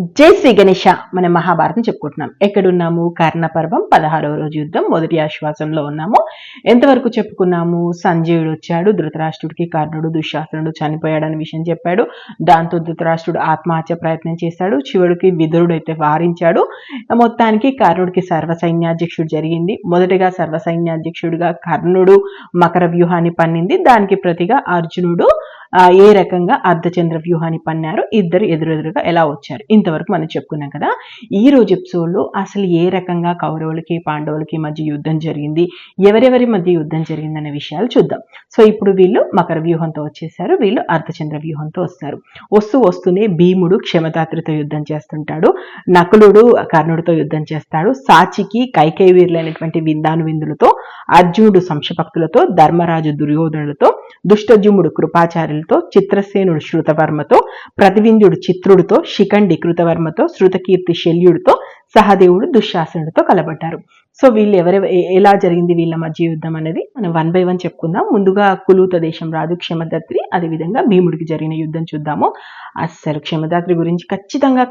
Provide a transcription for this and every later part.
జై శ్రీ గణేష. మన మహాభారతం చెప్పుకుంటున్నాం. ఎక్కడున్నాము? కర్ణ పర్వం పదహారవ రోజు యుద్ధం. మొదటి ఆశ్వాసంలో ఉన్నాము. ఎంతవరకు చెప్పుకున్నాము? సంజయుడు వచ్చాడు. ధృతరాష్ట్రుడికి కర్ణుడు దుశ్శాసనుడు చనిపోయాడని విషయం చెప్పాడు. దాంతో ధృతరాష్ట్రుడు ఆత్మహత్య ప్రయత్నం చేశాడు. చివరికి విధురుడు అయితే వారించాడు. మొత్తానికి కర్ణుడికి సర్వసైన్యాధ్యక్షుడు జరిగింది. మొదటిగా సర్వసైన్యాధ్యక్షుడిగా కర్ణుడు మకర వ్యూహాన్ని పన్నింది. దానికి ప్రతిగా అర్జునుడు ఏ రకంగా అర్ధచంద్ర వ్యూహాన్ని పన్నారు ఇద్దరు ఎదురెదురుగా ఎలా వచ్చారు? ఇంతవరకు మనం చెప్పుకున్నాం కదా. ఈ రోజు ఎపిసోడ్లో అసలు ఏ రకంగా కౌరవులకి పాండవులకి మధ్య యుద్ధం జరిగింది? ఎవరెవరి మధ్య యుద్ధం జరిగింది అనే విషయాలు చూద్దాం. సో ఇప్పుడు వీళ్ళు మకర వ్యూహంతో వచ్చేసారు. వీళ్ళు అర్ధచంద్ర వ్యూహంతో వస్తారు. వస్తూ వస్తూనే భీముడు క్షమతాత్రితో యుద్ధం చేస్తుంటాడు. నకులుడు కర్ణుడితో యుద్ధం చేస్తాడు. సాచికి కైకై వీరులైనటువంటి విందాను విందులతో అర్జునుడు సంశభక్తులతో ధర్మరాజు దుర్యోధనులతో దుష్టజుముడు కృతవర్మతో చిత్రసేనుడు శృతవర్మతో ప్రతివిందుడు చిత్రుడితో శిఖండి కృతవర్మతో శృతకీర్తి శల్యుడితో సహదేవుడు దుశ్శాసనుడితో కలబడ్డారు. సో వీళ్ళు ఎవరె ఎలా జరిగింది వీళ్ళ మధ్య యుద్ధం అనేది మనం వన్ బై వన్ చెప్పుకుందాం. ముందుగా కులూత దేశం రాజు క్షమదాత్రి అదేవిధంగా భీముడికి జరిగిన యుద్ధం చూద్దాము. అస్సలు క్షమదాత్రి గురించి ఖచ్చితంగా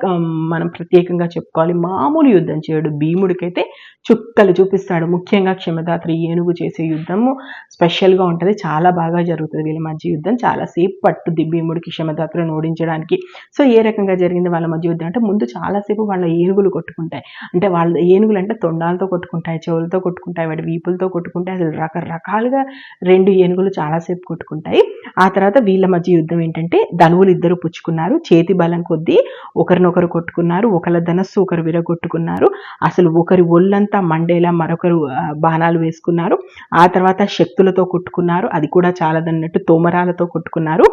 మనం ప్రత్యేకంగా చెప్పుకోవాలి. మామూలు యుద్ధం చేయడు. భీముడికైతే చుక్కలు చూపిస్తాడు. ముఖ్యంగా క్షమదాత్రి ఏనుగు చేసే యుద్ధము స్పెషల్గా ఉంటుంది. చాలా బాగా జరుగుతుంది వీళ్ళ మధ్య యుద్ధం. చాలాసేపు పట్టుద్ది భీముడికి క్షమదాత్రిని ఓడించడానికి. సో ఏ రకంగా జరిగింది వాళ్ళ మధ్య యుద్ధం అంటే ముందు చాలాసేపు వాళ్ళ ఏనుగులు కొట్టుకుంటారు కొట్టుకుంటాయి అంటే వాళ్ళ ఏనుగులు అంటే తొండాలతో కొట్టుకుంటాయి చెవులతో కొట్టుకుంటాయి వాటి వీపులతో కొట్టుకుంటాయి. అసలు రకరకాలుగా రెండు ఏనుగులు చాలాసేపు కొట్టుకుంటాయి. ఆ తర్వాత వీళ్ళ మధ్య యుద్ధం ఏంటంటే ధనువులు ఇద్దరు పుచ్చుకున్నారు. చేతి బలం కొద్దీ ఒకరినొకరు కొట్టుకున్నారు. ఒకరి ధనస్సు ఒకరు విరగొట్టుకున్నారు. అసలు ఒకరి ఒళ్ళంతా మండేలా మరొకరు బాణాలు వేసుకున్నారు. ఆ తర్వాత శక్తులతో కొట్టుకున్నారు. అది కూడా చాలదన్నట్టు తోమరాలతో కొట్టుకున్నారు.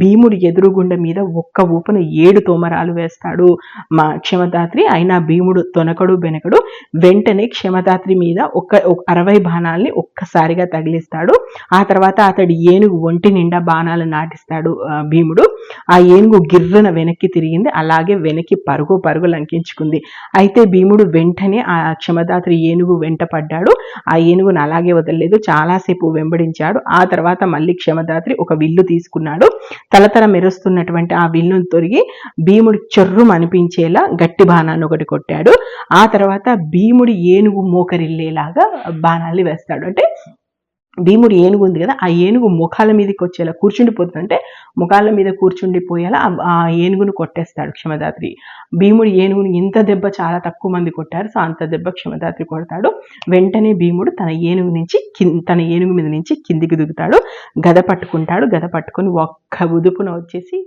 భీముడు ఎదురుగుండ మీద ఒక్క ఊపున ఏడు తోమరాలు వేస్తాడు మా క్షమదాత్రి. అయినా భీముడు తొనకడు బెనకడు వెంటనే క్షమదాత్రి మీద ఒక్క అరవై బాణాలని ఒక్కసారిగా తగిలిస్తాడు. ఆ తర్వాత అతడి ఏనుగు ఒంటి నిండా బాణాలు నాటిస్తాడు భీముడు. ఆ ఏనుగు గిర్రన వెనక్కి తిరిగింది అలాగే వెనక్కి పరుగు పరుగు లంకించుకుంది. అయితే భీముడు వెంటనే ఆ క్షమదాత్రి ఏనుగు వెంట పడ్డాడు. ఆ ఏనుగును అలాగే వదలలేదు చాలాసేపు వెంబడించాడు. ఆ తర్వాత మళ్ళీ క్షమదాత్రి ఒక విల్లు తీసుకున్నాడు. తలతల మెరుస్తున్నటువంటి ఆ విల్లును తొరిగి భీముడు చెర్రు అనిపించేలా గట్టి బాణాన్ని ఒకటి కొట్టాడు. ఆ తర్వాత భీముడి ఏనుగు మోకరిల్లేలాగా బాణాలని వేస్తాడు. అంటే భీముడు ఏనుగు ఉంది కదా ఆ ఏనుగు ముఖాల మీదకి వచ్చేలా కూర్చుండిపోతుందంటే ముఖాల మీద కూర్చుండిపోయేలా ఆ ఏనుగును కొట్టేస్తాడు క్షమదాత్రి. భీముడు ఏనుగుని ఇంత దెబ్బ చాలా తక్కువ మంది కొట్టారు సో అంత దెబ్బ క్షమదాత్రి కొడతాడు. వెంటనే భీముడు తన ఏనుగు నుంచి తన ఏనుగు మీద నుంచి కిందికి దిగుతాడు. గద పట్టుకుంటాడు. గద పట్టుకొని ఒక్క ఉదుపున వచ్చేసి